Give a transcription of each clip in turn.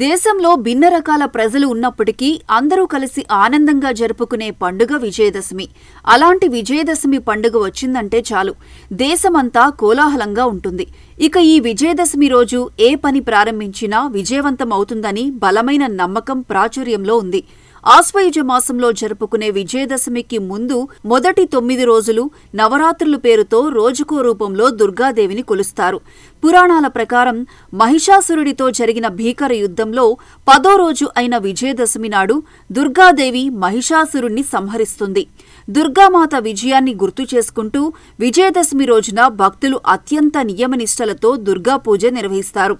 దేశంలో భిన్న రకాల ప్రజలు ఉన్నప్పటికీ అందరూ కలిసి ఆనందంగా జరుపుకునే పండుగ విజయదశమి. అలాంటి విజయదశమి పండుగ వచ్చిందంటే చాలు. దేశమంతా కోలాహలంగా ఉంటుంది. ఇక ఈ విజయదశమి రోజు ఏ పని ప్రారంభించినా విజయవంతం అవుతుందని బలమైన నమ్మకం ప్రాచుర్యంలో ఉంది. ఆశ్వయుజ మాసంలో జరుపుకునే విజయదశమికి ముందు మొదటి తొమ్మిది రోజులు నవరాత్రులు పేరుతో రోజుకో రూపంలో దుర్గాదేవిని కొలుస్తారు. పురాణాల ప్రకారం మహిషాసురుడితో జరిగిన భీకర యుద్ధంలో పదో రోజు అయిన విజయదశమి నాడు దుర్గాదేవి మహిషాసురుణ్ణి సంహరిస్తుంది. దుర్గామాత విజయాన్ని గుర్తు చేసుకుంటూ విజయదశమి రోజున భక్తులు అత్యంత నియమనిష్టలతో దుర్గా పూజ నిర్వహిస్తారు.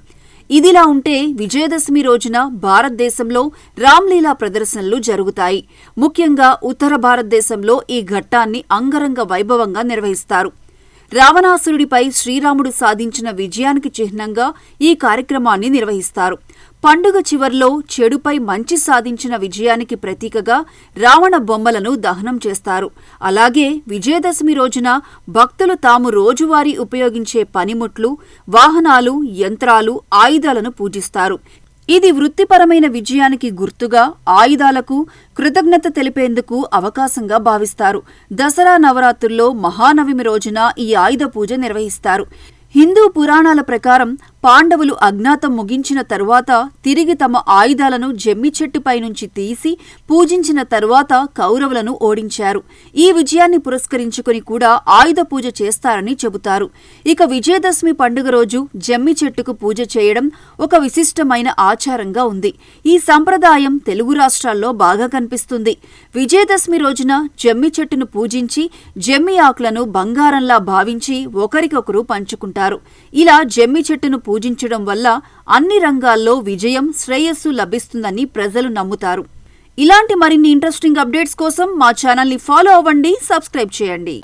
ఇదిలా ఉంటే విజయదశమి రోజున భారతదేశంలో రామ్లీలా ప్రదర్శనలు జరుగుతాయి. ముఖ్యంగా ఉత్తర భారతదేశంలో ఈ ఘట్టాన్ని అంగరంగ వైభవంగా నిర్వహిస్తారు. రావణాసురుడిపై శ్రీరాముడు సాధించిన విజయానికి చిహ్నంగా ఈ కార్యక్రమాన్ని నిర్వహిస్తారు. పండుగ చివర్లో చెడుపై మంచి సాధించిన విజయానికి ప్రతీకగా రావణ బొమ్మలను దహనం చేస్తారు. అలాగే విజయదశమి రోజున భక్తులు తాము రోజువారీ ఉపయోగించే పనిముట్లు వాహనాలు యంత్రాలు ఆయుధాలను పూజిస్తారు. ఇది వృత్తిపరమైన విజయానికి గుర్తుగా ఆయుధాలకు కృతజ్ఞత తెలిపేందుకు అవకాశంగా భావిస్తారు. దసరా నవరాత్రుల్లో మహానవమి రోజున ఈ ఆయుధ పూజ నిర్వహిస్తారు. హిందూ పురాణాల ప్రకారం పాండవులు అజ్ఞాతం ముగించిన తరువాత తిరిగి తమ ఆయుధాలను జమ్మి చెట్టుపై నుంచి తీసి పూజించిన తరువాత కౌరవులను ఓడించారు. ఈ విజయాన్ని పురస్కరించుకుని కూడా ఆయుధ పూజ చేస్తారని చెబుతారు. ఇక విజయదశమి పండుగ రోజు జమ్మి చెట్టుకు పూజ చేయడం ఒక విశిష్టమైన ఆచారంగా ఉంది. ఈ సంప్రదాయం తెలుగు రాష్ట్రాల్లో బాగా కనిపిస్తుంది. విజయదశమి రోజున జమ్మి చెట్టును పూజించి జమ్మి ఆకులను బంగారంలా భావించి ఒకరికొకరు పంచుకుంటారు. ఇలా జమ్మి చెట్టును పూజించడం వల్ల అన్ని రంగాల్లో విజయం శ్రేయస్సు లభిస్తుందని ప్రజలు నమ్ముతారు. ఇలాంటి మరిన్ని ఇంట్రెస్టింగ్ అప్డేట్స్ కోసం మా ఛానల్ని ఫాలో అవ్వండి సబ్స్క్రైబ్ చేయండి.